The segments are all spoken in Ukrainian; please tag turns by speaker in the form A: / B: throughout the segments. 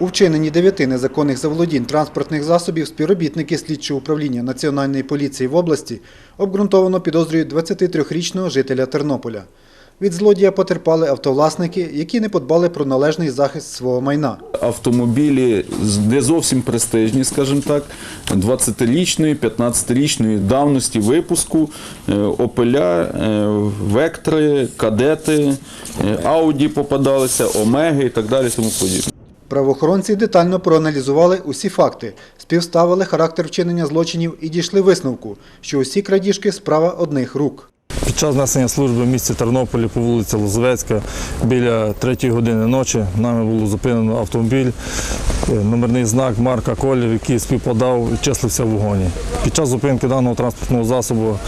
A: У вчиненні дев'яти незаконних заволодінь транспортних засобів співробітники слідчого управління Національної поліції в області обґрунтовано підозрюють 23-річного жителя Тернополя. Від злодія потерпали автовласники, які не подбали про належний захист свого майна.
B: автомобілі не зовсім престижні, скажімо так, 20-річної, 15-річної давності випуску, е, опеля, е, вектори, кадети, е, ауді попадалися, омеги і так далі. Тому подібне.
A: Правоохоронці детально проаналізували усі факти, співставили характер вчинення злочинів і дійшли висновку, що усі крадіжки справа одних рук.
C: Під час несення служби в місті Тернополі по вулиці Лозовецька біля 3 години ночі нами було зупинено автомобіль, е, номерний знак марка колір, який співпадав і числився в вогоні. Під час зупинки даного транспортного засобу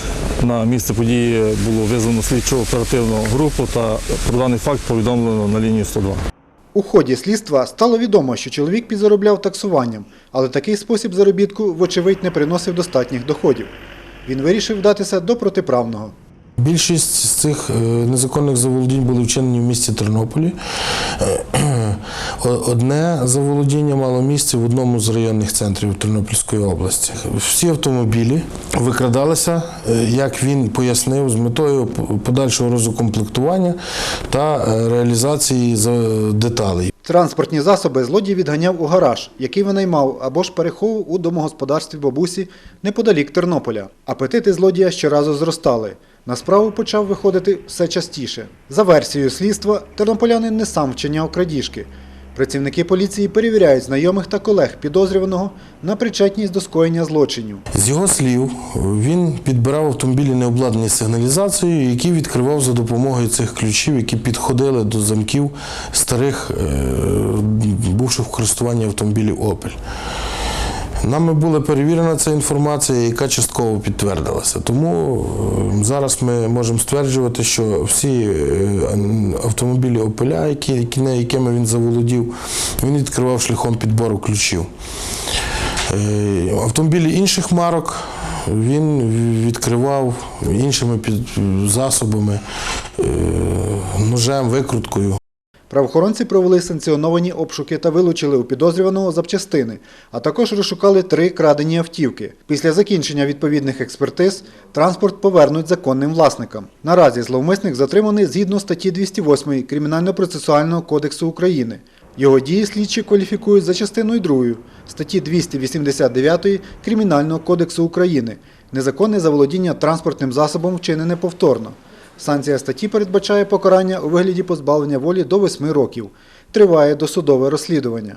C: на місце події було визвано слідчо оперативну групу та про даний факт повідомлено на лінію 102.
A: У ході слідства стало відомо, що чоловік підзаробляв таксуванням, але такий спосіб заробітку, вочевидь, не приносив достатніх доходів. Він вирішив вдатися до протиправного.
D: Більшість з цих е, незаконних заволодінь були вчинені в місті Тернополі. Одне заволодіння мало місце в одному з районних центрів Тернопільської області. Всі автомобілі викрадалися, е, як він пояснив, з метою подальшого розукомплектування та е, реалізації деталей.
A: Транспортні засоби злодій відганяв у гараж, який винаймав або ж переховував у домогосподарстві бабусі неподалік Тернополя. Апетити злодія щоразу зростали. На справу почав виходити все частіше. За версією слідства, тернополянин не сам вчиняв крадіжки. Працівники поліції перевіряють знайомих та колег підозрюваного на причетність до скоєння злочинів.
D: З його слів, він підбирав автомобілі, необладнані сигналізацією, які відкривав за допомогою цих ключів, які підходили до замків старих, е, бувших в користуванні автомобілів Opel. Нами була перевірена ця інформація, яка частково підтвердилася. Тому е, зараз ми можемо стверджувати, що всі е, автомобілі які, якими він заволодів, він відкривав шляхом підбору ключів. Е, Автомобілі інших марок він відкривав іншими засобами, ножем, викруткою.
A: Правоохоронці провели санкціоновані обшуки та вилучили у підозрюваного запчастини, а також розшукали три крадені автівки. Після закінчення відповідних експертиз транспорт повернуть законним власникам. Наразі зловмисник затриманий згідно статті 208 Кримінально-процесуального кодексу України. Його дії слідчі кваліфікують за частиною 2 статті 289 Кримінального кодексу України незаконне заволодіння транспортним засобом вчинене повторно. Санкція статті передбачає покарання у вигляді позбавлення волі до 8 років. Триває досудове розслідування.